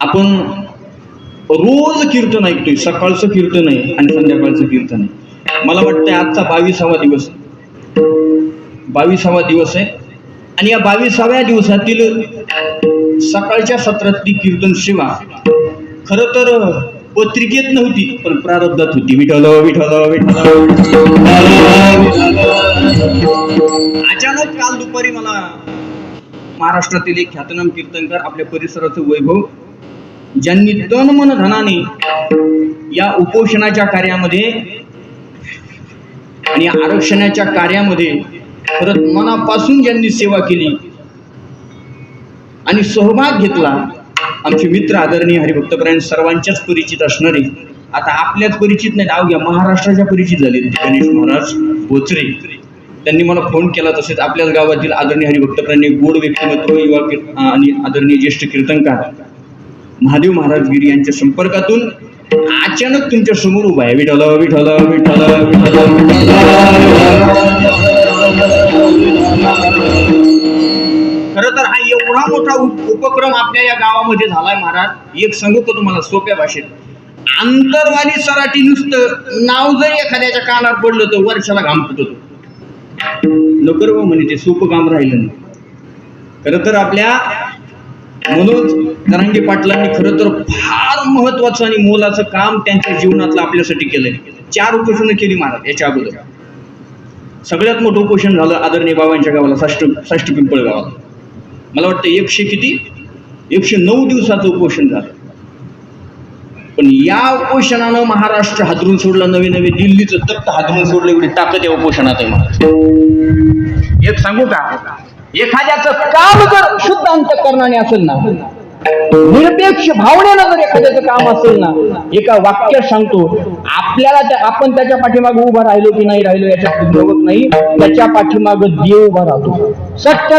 आपण रोज कीर्तन ऐकतोय सकाळचं कीर्तन आहे आणि संध्याकाळचं कीर्तन आहे. मला वाटतंय आजचा बावीसावा दिवस बावीसावा दिवस आहे. आणि या बावीसाव्या दिवसातील सकाळच्या सत्रातली कीर्तन सेवा खर तर पत्रिकेत नव्हती पण प्रारब्धात होती. विठल विठल विठल अचानक काल दुपारी मला महाराष्ट्रातील एक ख्यातनाम कीर्तनकार आपल्या परिसराचं वैभव ज्यांनी तन मन धनाने या उपोषणाच्या कार्यामध्ये आणि आरक्षणाच्या कार्यामध्ये परत मनापासून ज्यांनी सेवा केली आणि सहभाग घेतला आमचे मित्र आदरणीय हरिभक्तपरायण सर्वांच्याच परिचित असणारे आता आपल्याच परिचित नाही अवघ्या महाराष्ट्राच्या परिचित झाले गणेश महाराज बोचरे त्यांनी मला फोन केला तसेच आपल्याच गावातील आदरणीय हरिभक्तपरायण गोड व्यक्तिमत्व युवा आणि आदरणीय ज्येष्ठ कीर्तनकार महादेव महाराज गिरी यांच्या संपर्कातून अचानक तुमच्यासमोर उभा आहे. विठल विठल विठल खर तर हा एवढा मोठा उपक्रम आपल्या या गावामध्ये झालाय महाराज. एक सांगू का तुम्हाला सोप्या भाषेत. आंतरवादी सराठी नुसतं नाव जर एखाद्याच्या कानावर पडलं तर वर्षाला घाम फुटतो. नकर हो म्हणे ते सोपं काम राहिलं नाही. खर तर आपल्या म्हणूनच जरांगे पाटलांनी खरं तर फार महत्वाचं आणि मोलाचं काम त्यांच्या जीवनातलं आपल्यासाठी केलं चार उपोषणं केली महाराज याच्या अगोदर. सगळ्यात मोठं उपोषण झालं आदरणीय बाबांच्या गावाला साष्ट साष्ट पिंपळ गावाला. मला वाटतं एकशे किती? एकशे नऊ दिवसाचं उपोषण झालं. पण या उपोषणानं महाराष्ट्र हादरून सोडलं नवे नवे दिल्लीचं तप्त हादरून सोडलं एवढी ताकद या उपोषणात आहे महाराज. एक सांगू का? एखाद्याचं काम जर शुद्ध अंतकरणाने असेल ना निरपेक्ष भावनेनं जर एखाद्याचं काम असेल ना एका वाक्यात सांगतो आपल्याला आपण त्याच्या पाठीमागे उभा राहिलो की नाही राहिलो याच्यात बघत नाही त्याच्या पाठीमागे देव उभा राहतो सत्य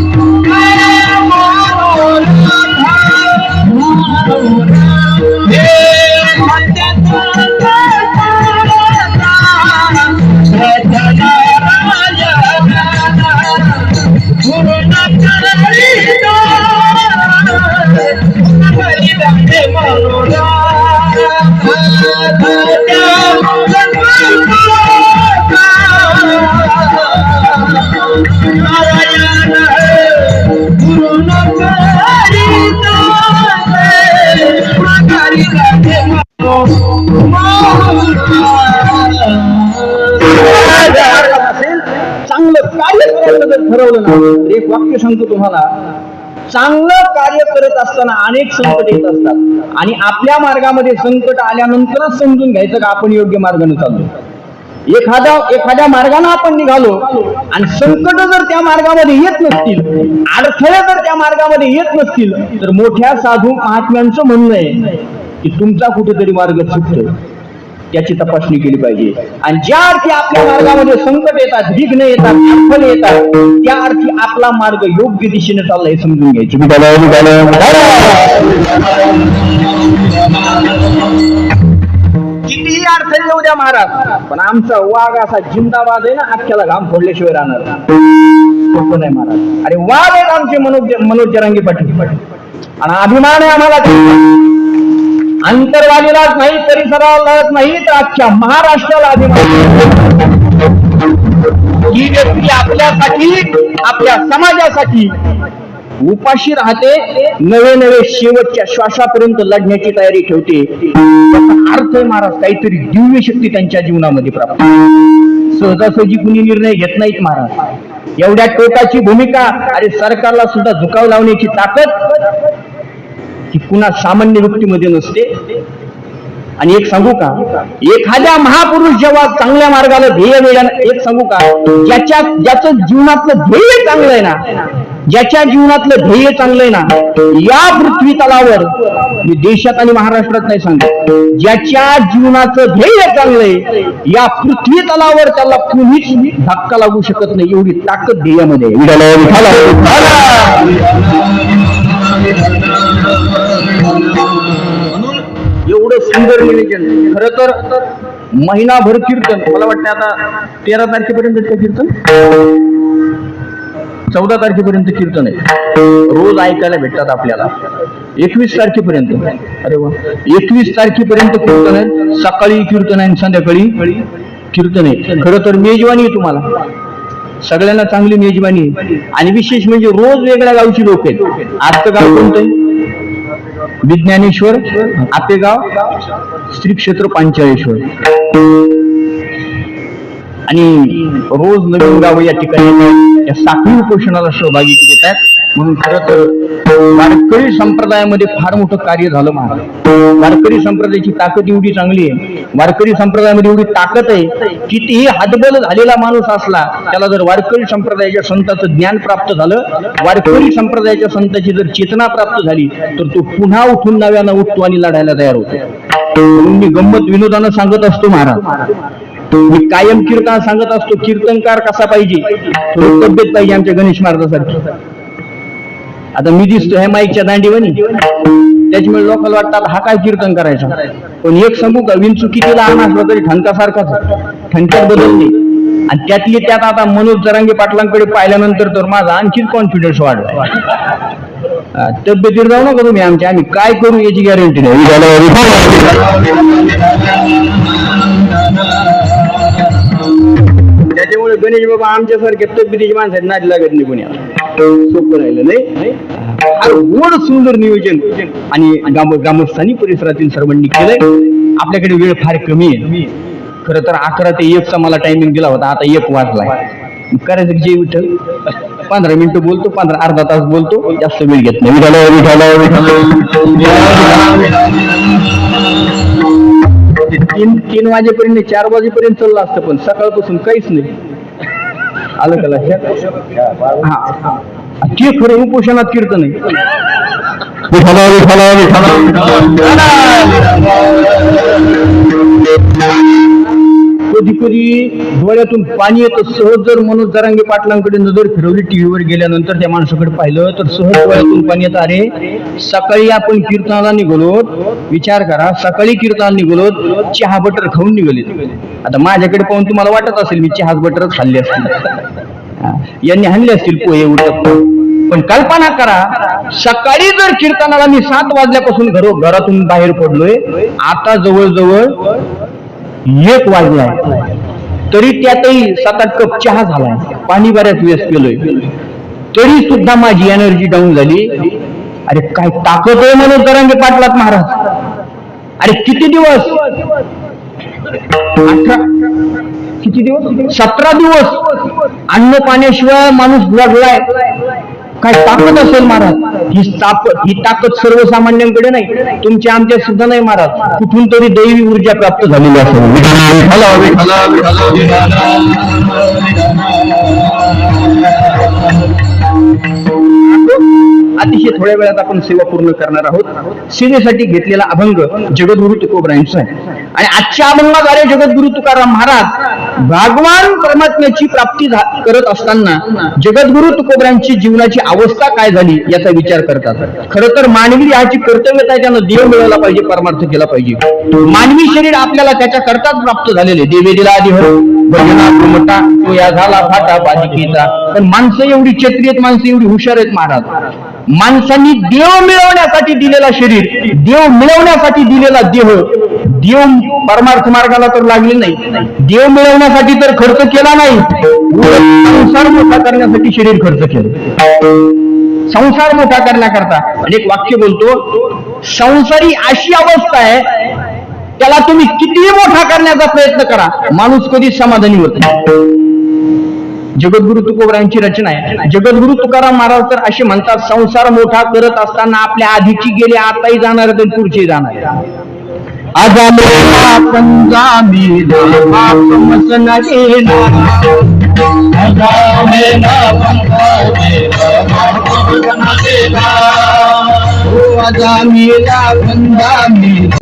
चांगलं कार्य करायचं जर ठरवलं ना तर एक वाक्य सांगतो तुम्हाला. चांगलं कार्य करत असताना अनेक संकट येत असतात. आणि आपल्या मार्गामध्ये संकट आल्यानंतरच समजून घ्यायचं का आपण योग्य मार्गाने चाललो. एखाद्या एखाद्या मार्गाने आपण निघालो आणि संकट जर त्या मार्गामध्ये येत नसतील अडथळे जर त्या मार्गामध्ये येत नसतील तर मोठ्या साधू महात्म्यांचं म्हणणं आहे की तुमचा कुठेतरी मार्ग चुकतोय. याची तपासणी केली पाहिजे. आणि ज्या अर्थी आपल्या मार्गामध्ये संकट येतात विघ्न येतात अडथळे येतात त्या अर्थी आपला मार्ग योग्य दिशेने चालला हे समजून घ्यायचे. कितीही अडथळे येऊ द्या महाराज पण आमचा वाघ असा जिंदाबाद आहे ना अख्ख्याला घाम फोडल्याशिवाय राहणार नाही महाराज. अरे वाघ आहेत आमचे मनोज मनोज जरांगी पाटील. आणि अभिमान आहे आम्हाला. अंतरवालीलाच नाही परिसरालाच नाही तर आजच्या महाराष्ट्राला अभिमान ही व्यक्ती आपल्यासाठी आपल्या समाजासाठी उपाशी राहते नवे नवे शेवटच्या श्वासापर्यंत लढण्याची तयारी ठेवते. अर्थ महाराज काहीतरी दिव्य शक्ती त्यांच्या जीवनामध्ये प्राप्त सहजासहजी कुणी निर्णय घेत नाहीत महाराज. एवढ्या टोकाची भूमिका अरे सरकारला सुद्धा झुकाव लावण्याची ताकद ही पुन्हा सामान्य व्यक्तीमध्ये नसते. आणि एक सांगू का? एखाद्या महापुरुष जेव्हा चांगल्या मार्गाला ध्येय मिळालं एक सांगू का? ज्याच्या ज्याचं जीवनातलं ध्येय चांगलं आहे ना ज्याच्या जीवनातलं ध्येय चांगलंय ना या पृथ्वी तलावर मी देशात आणि महाराष्ट्रात नाही सांगत ज्याच्या जीवनाचं ध्येय चांगलंय या पृथ्वी तलावर त्याला कुणीच धक्का लागू शकत नाही एवढी ताकद ध्येयामध्ये एवढं सुंदर नियोजन. खर तर महिनाभर कीर्तन. मला वाटतं आता तेरा तारखेपर्यंत का कीर्तन? चौदा तारखेपर्यंत कीर्तन आहे. रोज ऐकायला भेटतात आपल्याला. एकवीस तारखेपर्यंत. अरे वा. एकवीस तारखेपर्यंत कीर्तन आहे. सकाळी कीर्तन आहे आणि संध्याकाळी कीर्तन आहे. खरं तर मेजवानी आहे तुम्हाला. सगळ्यांना चांगली मेजवानी आहे. आणि विशेष म्हणजे रोज वेगळ्या गावची लोक आहेत. आजचं गाव कोणतं विज्ञानेश्वर आपेगाव श्री क्षेत्र पांचाळेश्वर. आणि रोज नवीन गाव या ठिकाणी या साखळी उपोषणाला सहभागी घेत आहेत म्हणून खर तर वारकरी संप्रदायामध्ये फार मोठं कार्य झालं महाराज वारकरी संप्रदायाची ताकद एवढी चांगली आहे. वारकरी संप्रदायामध्ये एवढी ताकद आहे कितीही हातबल झालेला माणूस असला त्याला जर वारकरी संप्रदायाच्या संताचं ज्ञान प्राप्त झालं वारकरी संप्रदायाच्या संताची जर चेतना प्राप्त झाली तर तो पुन्हा उठून नव्यानं उठतो आणि लढायला तयार होतो. म्हणून मी गंमत विनोदानं सांगत असतो महाराज. मी कायम कीर्तन सांगत असतो कीर्तनकार कसा पाहिजे? तब्येत पाहिजे आमच्या गणेश महाराजासारखी. आता मी दिसतो ह्या माईकच्या दांडीवनी त्याच्यामुळे लोकल वाटतात हा काय कीर्तन करायचा? पण एक सांगू का विंचू किती लहान असला तरी ठणकासारखाच ठणक्यात बदल नाही. आणि त्यातली त्यात आता मनोज जरांगे पाटलांकडे पाहिल्यानंतर तर माझा आणखीच कॉन्फिडन्स वाढला तब्येतीवर जाऊ नका तुम्ही आमच्या आम्ही काय करू याची गॅरंटी नाही. त्याच्यामुळे गणेश बाबा आमच्यासारखे तब्येतीची माणसं नादी लागत नाही कोणी. सोपं राहिलं नाही? गोड सुंदर नियोजन आणि ग्राम ग्रामस्थांनी परिसरातील सर्वांनी केलंय. आपल्याकडे वेळ फार कमी आहे. खरं तर अकरा ते एकचा मला टायमिंग दिला होता आता एक वाजलाय. मग करायचं जे विठ्ठल पंधरा मिनिटं बोलतो पंधरा अर्धा तास बोलतो जास्त वेळ घेत नाही. विठाला विठाला ते तीन तीन वाजेपर्यंत चार वाजेपर्यंत चाललं असतं पण सकाळपासून काहीच नाही. आलं का लक्षात हा हा. ते खरं उपोषणात कीर्तन आहे विठाला विठाला विठाला कधी कधी डोळ्यातून पाणी येतं. सहज जर मनोज जरांगे पाटलांकडे नजर फिरवली टीव्हीवर गेल्यानंतर त्या माणसाकडे पाहिलं तर सहज डोळ्यातून पाणी येतं. अरे सकाळी आपण कीर्तनाला निघालो. विचार करा सकाळी कीर्तनाला निघालो चहा बटर खाऊन निघाले. आता माझ्याकडे पाहून तुम्हाला वाटत असेल मी चहा बटरच खाल्ले असतील. यांनी आणले असतील पोहे उठत पण कल्पना करा सकाळी जर कीर्तनाला मी सात वाजल्यापासून घरो घरातून बाहेर पडलोय आता जवळजवळ एक वाजलाय. तरी त्यातही सात आठ कप चहा झालाय. पाणी बऱ्याच वेळेस केलोय तरी सुद्धा माझी एनर्जी डाऊन झाली. अरे काय ताकद आहे म्हणून तरंगे पाटलात महाराज. अरे किती दिवस? अठरा. किती दिवस? सतरा दिवस. अन्न पाण्याशिवाय माणूस जगलाय. काय ताकद असेल महाराज? ही ताकद ही ताकद सर्वसामान्यांकडे नाही. तुमच्या आमच्या सुद्धा नाही महाराज. कुठून तरी दैवी ऊर्जा प्राप्त झालेली असेल अतिशय थोड्या वेळात आपण सेवा पूर्ण करणार आहोत. सेवेसाठी घेतलेला अभंग जगद्गुरु तुकोबरायांचा आहे. आणि आजच्या अभंगाद्वारे जगद्गुरु तुकाराम महाराज भगवान परमात्म्याची प्राप्ती करत असताना जगद्गुरु तुकोबरांची जीवनाची अवस्था काय झाली याचा विचार करतात. खरं तर मानवी देहाची कर्तव्यता आहे त्यानं देव मिळवला पाहिजे परमार्थ केला पाहिजे. मानवी शरीर आपल्याला त्याच्या करताच प्राप्त झालेले. देवे दिला आधी तो या झाला फाटा बालिकेचा पण माणसं एवढी क्षेत्रीय माणसं एवढी हुशार आहेत महाराज. माणसांनी देव मिळवण्यासाठी दिलेला शरीर देव मिळवण्यासाठी दिलेला देह देव परमार्थ मार्गाला तर लागले नाही. देव मिळवण्यासाठी तर खर्च केला नाही. संसार मोठा करण्यासाठी शरीर खर्च केलं. संसार मोठा करण्याकरता आणि एक वाक्य बोलतो संसारी अशी अवस्था आहे त्याला तुम्ही कितीही मोठा करण्याचा प्रयत्न करा माणूस कधीच समाधानी होत नाही. जगद्गुरु तुकोबरायांची रचना आहे. जगद्गुरु तुकाराम महाराज तर असे म्हणतात संसार मोठा करत असताना आपल्या आधीची गेले आताही जाणार तर पुढची जाणार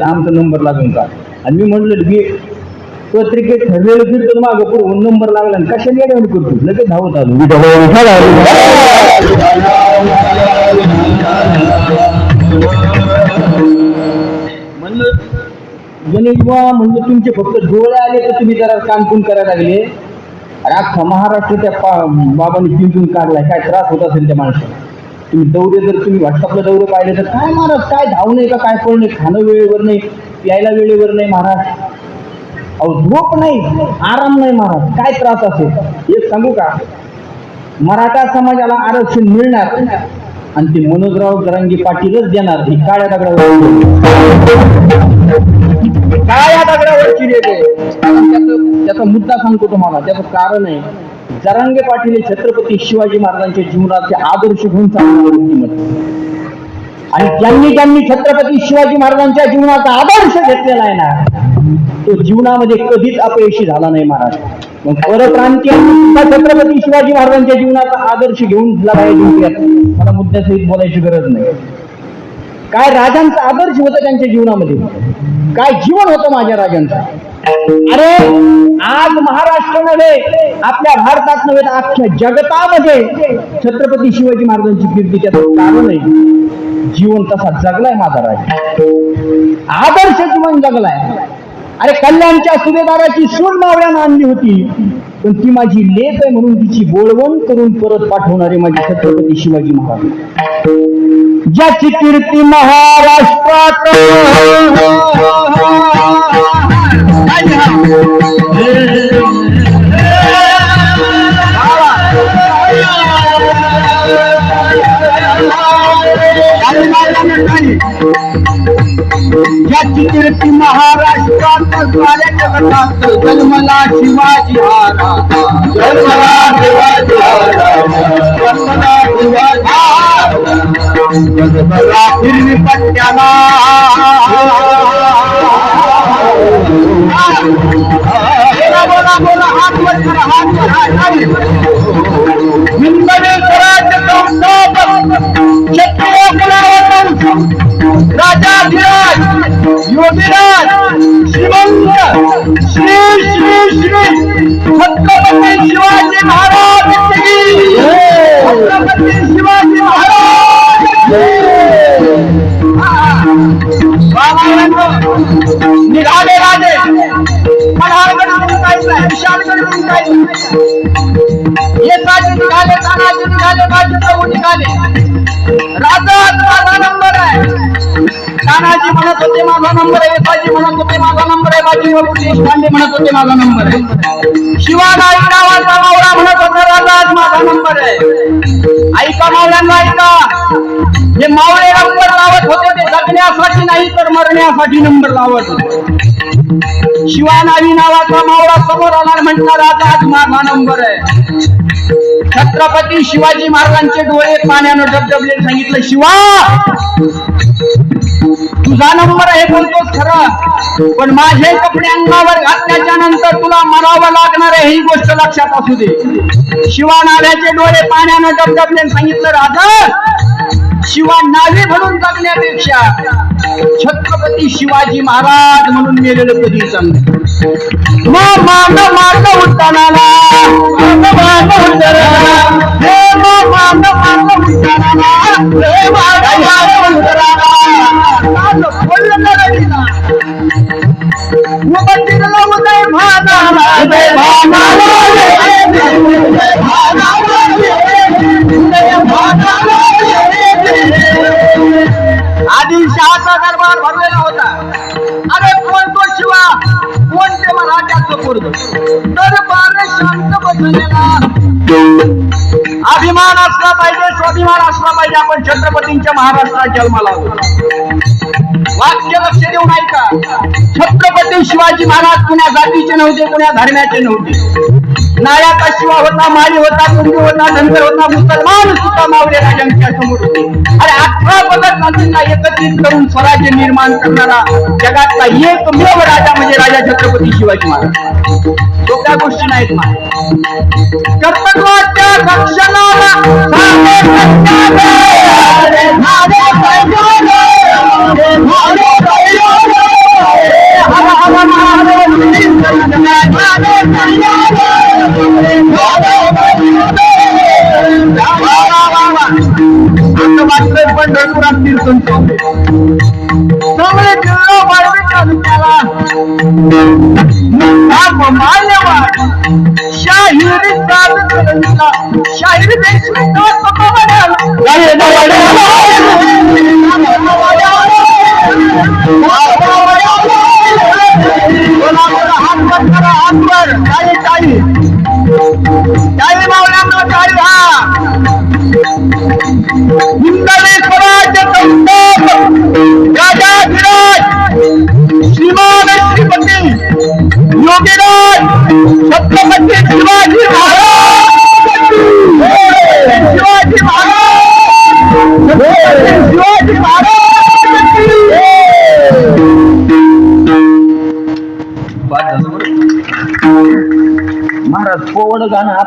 आमचा नंबर लागून का? आणि मी म्हणलं की पत्रिके ठरलेलं कीर्तन मागं पुढे नंबर लागला आणि कशाने येड्यावर करतो लगेच धावत आलो. म्हणलं गणेश बुवा म्हणलं तुमचे फक्त डोळे आले तर तुम्ही जरा कानपून करायला लागले. अरे अख्खा महाराष्ट्र त्या पा- बाबांनी पिंजून काढलाय. काय त्रास होत असेल त्या माणसाला. तुम्ही दौरे जर तुम्ही व्हॉट्सअपला दौरे पाहिले तर काय महाराज काय धावणे का काय पळ नाही खाणं वेळेवर नाही प्यायला वेळेवर नाही महाराज. अहो झोप नाही आराम नाही महाराज काय त्रास असेल? एक सांगू का? मराठा समाजाला आरक्षण मिळणार आणि ते मनोजराव गरंगी पाटीलच देणार ही काळ्या दगडावर. काळ्या दगडावरची त्याचा मुद्दा सांगतो तुम्हाला त्याचं कारण आहे जरांगे पाटील हे छत्रपती शिवाजी महाराजांच्या जीवनाचे आदर्श घेऊन चालणारे व्यक्तिमत्व आणि ज्यांनी ज्यांनी छत्रपती शिवाजी महाराजांच्या जीवनाचा आदर्श घेतलेला आहे ना तो जीवनामध्ये कधीच अपयशी झाला नाही महाराज. मग परप्रांतीय छत्रपती शिवाजी महाराजांच्या जीवनाचा आदर्श घेऊन लढाई जिंकल्यात मला मुद्द्यासहित बोलायची गरज नाही. काय राजांचा आदर्श होता त्यांच्या जीवनामध्ये? काय जीवन होतं माझ्या राजांचं? अरे आज महाराष्ट्र नव्हे आपल्या भारतात नव्हे तर अख्ख्या जगतामध्ये छत्रपती शिवाजी महाराजांची कीर्ती त्याचं कारण आहे जीवन तसा जगलाय माझा राज. आदर्श जीवन जगलाय. अरे कल्याणच्या सुभेदाराची सून मावळ्यानं आणली होती. पण ती माझी लेख आहे म्हणून तिची बोलवण करून परत पाठवणारे माझे छत्रपती शिवाजी महाराज. ज्याची कीर्ती महाराष्ट्रात याची कीर्ती महाराष्ट्रात झाल्या जगतात. जन्मला शिवाजी महाराज. जन्मला शिवाजी जन्मला शिवाजी हिरवी पट्ट्याला. राजाधिराज श्रीमंत श्री श्री श्री छत्रपती शिवाजी महाराज छत्रपती शिवाजी महाराज निघाले राजे पठारगड निघाले तानाजी निघाले निघाले राजा म्हणत होते माझा नंबर आहे बाजी म्हणत होते माझा नंबर आहे बाजी देशपांडे म्हणत होते माझा नंबर आहे. शिवानाई गावाचा मावळा म्हणत होता राजा माझा नंबर आहे. ऐका मावळ्यांना ऐका. हे मावळे नंबर लावत होते ते जगण्यासाठी नाही तर मरण्यासाठी नंबर लावत होते. शिवानावी नावाचा मावळा समोर आला म्हणता राजा आज माझा नंबर आहे. छत्रपती शिवाजी महाराजांचे डोळे पाण्यानं डबडबले सांगितलं शिवा तुझा नंबर आहे बोलतो खरं. पण माझे कपडे अंगावर घातल्याच्या नंतर तुला मरावं लागणार आहे ही गोष्ट लक्षात असू दे. शिवा नाल्याचे डोळे पाण्यानं डबडबले सांगितलं राधा शिवा नावे म्हणून जगण्यापेक्षा छत्रपती शिवाजी महाराज म्हणून मेलेलं कधी चांगलं मान मान मान उड्डाणाला मान मान उड्डाणाला हे मान मान उड्डाणाला हे मान मान उड्डाणाला असं बोललं ना रवीना. मुबट्टीला उदय भानाला, उदय भानाला, उदय भानाला, उदय भानाला. कोणते मराठ्याचं पोरग दरबार शांत बसलेला. अभिमान असला पाहिजे स्वाभिमान असला पाहिजे आपण छत्रपतींच्या महाराष्ट्रात जन्माला वाक्य लक्ष देऊन ऐका छत्रपती शिवाजी महाराज कुण्या जातीचे नव्हते कुण्या धर्माचे नव्हते. नायाचा शिवा होता माळी होता कुंडी होता धनगर होता मुसलमान सुद्धा मावळे राजांच्या समोर होते. अरे अठरा पदक गांधींना एकत्रित करून स्वराज्य निर्माण करणारा जगातला एकमेव राजा म्हणजे राजा छत्रपती शिवाजी महाराज. सोप्या गोष्टी नाहीत महाराज रक्षणाला पंढरपुरात कीर्तन त्यामुळे जिल्हा वाढवी तालुक्याला मान्यवाद शाहिरी शाहिरी देशमुख.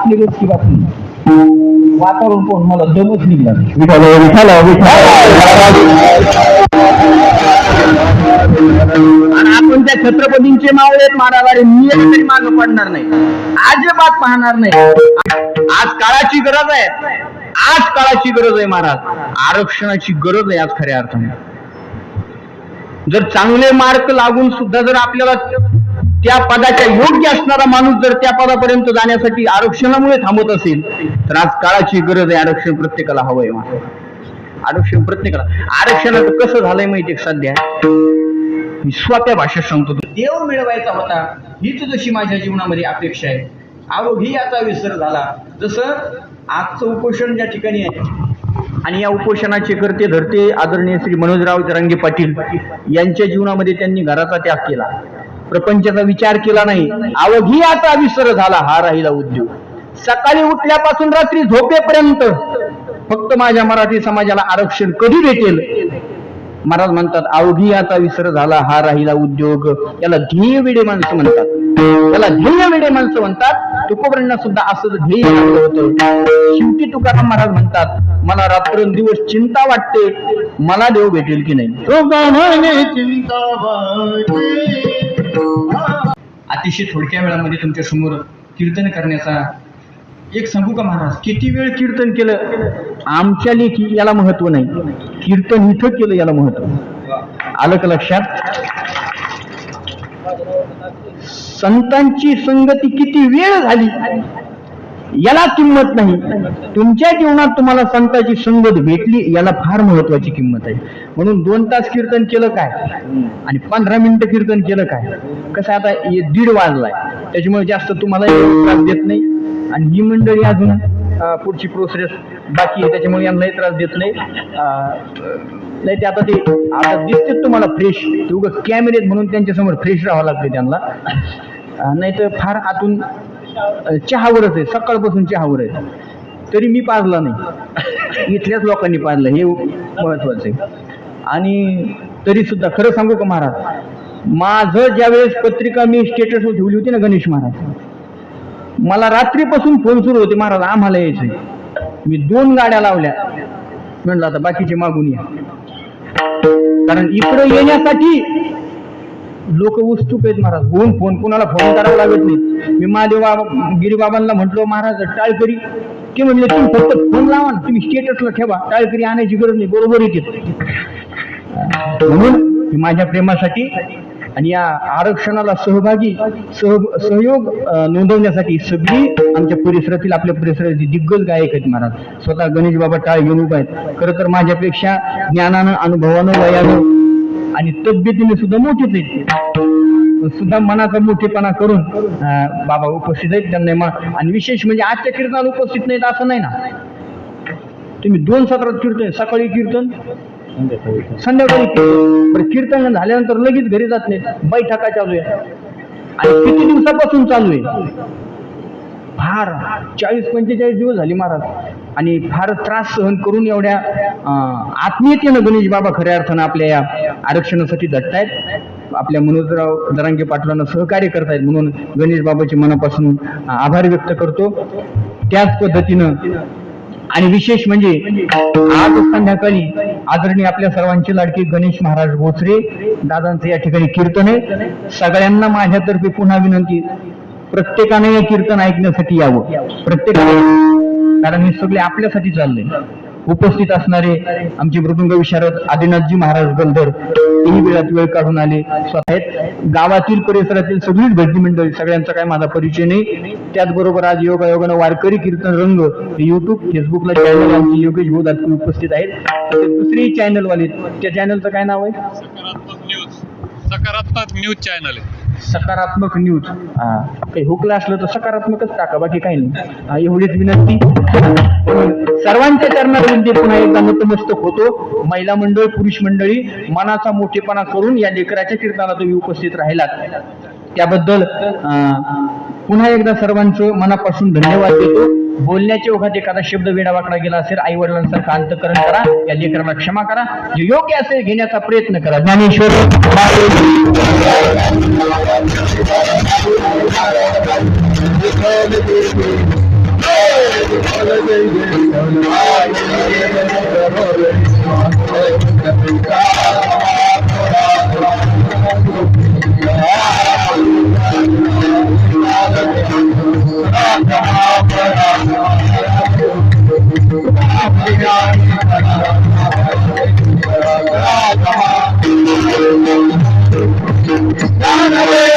आपली गोष्टी बातमी वातावरण कोण मला दमच निघला आपण त्या छत्रपतींचे मावळे महाराजांनी मी तरी मागं पडणार नाही. अजिबात पाहणार नाही. आज काळाची गरज आहे. आज काळाची गरज आहे महाराज. आरक्षणाची गरज आहे आज खऱ्या अर्थाने. जर चांगले मार्क लागून सुद्धा जर आपल्याला त्या पदाच्या योग्य असणारा माणूस जर त्या पदापर्यंत जाण्यासाठी आरक्षणामुळे थांबत असेल तर आज काळाची गरज आहे आरक्षण प्रत्येकाला हवंय महाराज आरक्षण प्रत्येकाला. आरक्षणाचं कसं झालंय माहिती सध्या? मी स्वतः भाषेत सांगतो. देव मिळवायचा होता हीच जशी माझ्या जीवनामध्ये अपेक्षा आहे. आरोही याचा विसर झाला. जसं आजचं उपोषण ज्या ठिकाणी आहे आणि या उपोषणाचे करते धरते आदरणीय श्री मनोजराव जरांगे पाटील यांच्या जीवनामध्ये त्यांनी घराचा त्याग केला. प्रपंचाचा विचार केला नाही. अवघी आता विसर झाला हा राहिला उद्योग. सकाळी उठल्यापासून रात्री झोपेपर्यंत फक्त माझ्या मराठी समाजाला आरक्षण कधी भेटेल? महाराज म्हणतात अवघी आता विसर झाला हा राहिला उद्योग. याला ध्येय वेडे माणसं म्हणतात. त्याला ध्येय वेडे माणसं म्हणतात. तुकोबरांना सुद्धा असं ध्येय होतं. शेवटी तुकाराम महाराज म्हणतात मला रात्रंदिवस चिंता वाटते. मला देव भेटेल की नाही? अतिशय थोडक्या वेळामध्ये तुमच्यासमोर कीर्तन करण्याचा एक सांगू का महाराज? किती वेळ कीर्तन केलं? आमच्या लेखी याला महत्त्व नाही. कीर्तन इथं केलं याला महत्त्व. आलं का लक्षात? संतांची संगती किती वेळ झाली? याला किंमत नाही. तुमच्या जीवनात तुम्हाला संतांची संगत भेटली याला फार महत्वाची किंमत आहे. म्हणून दोन तास कीर्तन केलं काय? आणि पंधरा मिनिटं कीर्तन केलं काय? कसं आता दीड वाजलाय. त्याच्यामुळे जास्त तुम्हाला त्रास देत नाही. आणि ही मंडळी अजून पुढची प्रोसेस बाकी आहे. त्याच्यामुळे यांनाही त्रास देत नाही. नाही ते आता ते आता दिसते तुम्हाला फ्रेश ते उगं कॅमेरेत म्हणून त्यांच्यासमोर फ्रेश राहावं लागते त्यांना. नाही तर फार आतून चहावरच आहे. सकाळपासून चहावर आहे. तरी मी पाजला नाही. इथल्याच लोकांनी पाजलं. हे महत्वाचं आहे. आणि तरी सुद्धा खरं सांगू का महाराज? माझं ज्यावेळेस पत्रिका मी स्टेटसवर ठेवली होती ना गणेश महाराज मला रात्रीपासून फोन सुरू होते महाराज आम्हाला यायचंय. मी दोन गाड्या लावल्या. म्हणलं आता बाकीचे मागून या. कारण इकडं येण्यासाठी लोक उत्सुक आहेत महाराज. होऊन फोन कोणाला फोन करावा लागत नाही. मी महादेवा गिरीबाबांना म्हटलो महाराज टाळकरी. ते म्हणले तुम्ही फक्त फोन लावा ना तुम्ही स्टेटसला ठेवा. टाळकरी आणायची गरज नाही बरोबर येते म्हणून माझ्या प्रेमासाठी आणि या आरक्षणाला सहभागी सह सहयोग नोंदवण्यासाठी सगळी आमच्या परिसरातील आपल्या परिसरातील दिग्गज गायक आहेत महाराज. स्वतः गणेश बाबा टाळ घेऊन उभा आहेत. खरं तर माझ्यापेक्षा ज्ञानानं अनुभवानं वयानं आणि तब्येतीने सुद्धा मोठेच आहेत सुद्धा मनाचा मोठेपणा करून बाबा उपस्थित आहेत त्यांना मा- आणि विशेष म्हणजे आजच्या कीर्तनाला उपस्थित नाहीत असं नाही ना? तुम्ही दोन सत्रात कीर्तन सकाळी कीर्तन संध्याकाळी कीर्तन. कीर्तन झाल्यानंतर लगेच घरी जात नाही बैठका चालू आहे आणि किती दिवसापासून चालू आहे? फार चाळीस पंचेचाळीस दिवस झाले महाराज. आणि फार त्रास सहन करून एवढ्या आत्मीयतेनं गणेश बाबा खऱ्या अर्थानं आपल्या या आरक्षणासाठी झटतायत. आपल्या मनोजराव दरांगे पाटलांना सहकार्य करतायत म्हणून गणेश बाबाचे मनापासून आभार व्यक्त करतो. त्याच पद्धतीनं आणि विशेष म्हणजे आज संध्याकाळी आदरणीय आपल्या सर्वांचे लाडके गणेश महाराज भोसरे दादांचं या ठिकाणी कीर्तन आहे. सगळ्यांना माझ्यातर्फे पुन्हा विनंती प्रत्येकाने हे कीर्तन ऐकण्यासाठी यावं. प्रत्येकाने. कारण हे सगळे आपल्यासाठी चाललंय. उपस्थित असणारे आमचे मृदुंग विशारद आदिनाथजी महाराज गंधर तेही वेळात वेळ काढून आले. स्वतः आहेत. गावातील परिसरातील सगळीच भजनी मंडळी सगळ्यांचा काय माझा परिचय नाही. त्याचबरोबर आज योगायोगानं वारकरी कीर्तन रंग युट्यूब फेसबुकला चॅनल आमचे योगेश भाऊ उपस्थित आहेत. तसेच दुसरी चॅनल वाले त्या चॅनलचं काय नाव आहे? सकारात्मक न्यूज सकारात्मक न्यूज चॅनल आहे. सकारात्मक न्यूज हा. काही हुकलं असलं तर सकारात्मकच टाका बाकी काही नाही. एवढीच विनंती. सर्वांच्या चरणावरून पुन्हा एकदा नतमस्तक होतो. महिला मंडळ पुरुष मंडळी मनाचा मोठेपणा करून या लेकराच्या कीर्तनाला तुम्ही उपस्थित राहिलात. त्याबद्दल पुन्हा एकदा सर्वांचं मनापासून धन्यवाद देतो. बोलण्याच्या ओघात एखादा शब्द वेडावाकडा गेला असेल आई वडिलांसारखं अंतकरण करा या लेकराला क्षमा करा. जे योग्य असेल घेण्याचा प्रयत्न करा. Dnyaneshwar Run away!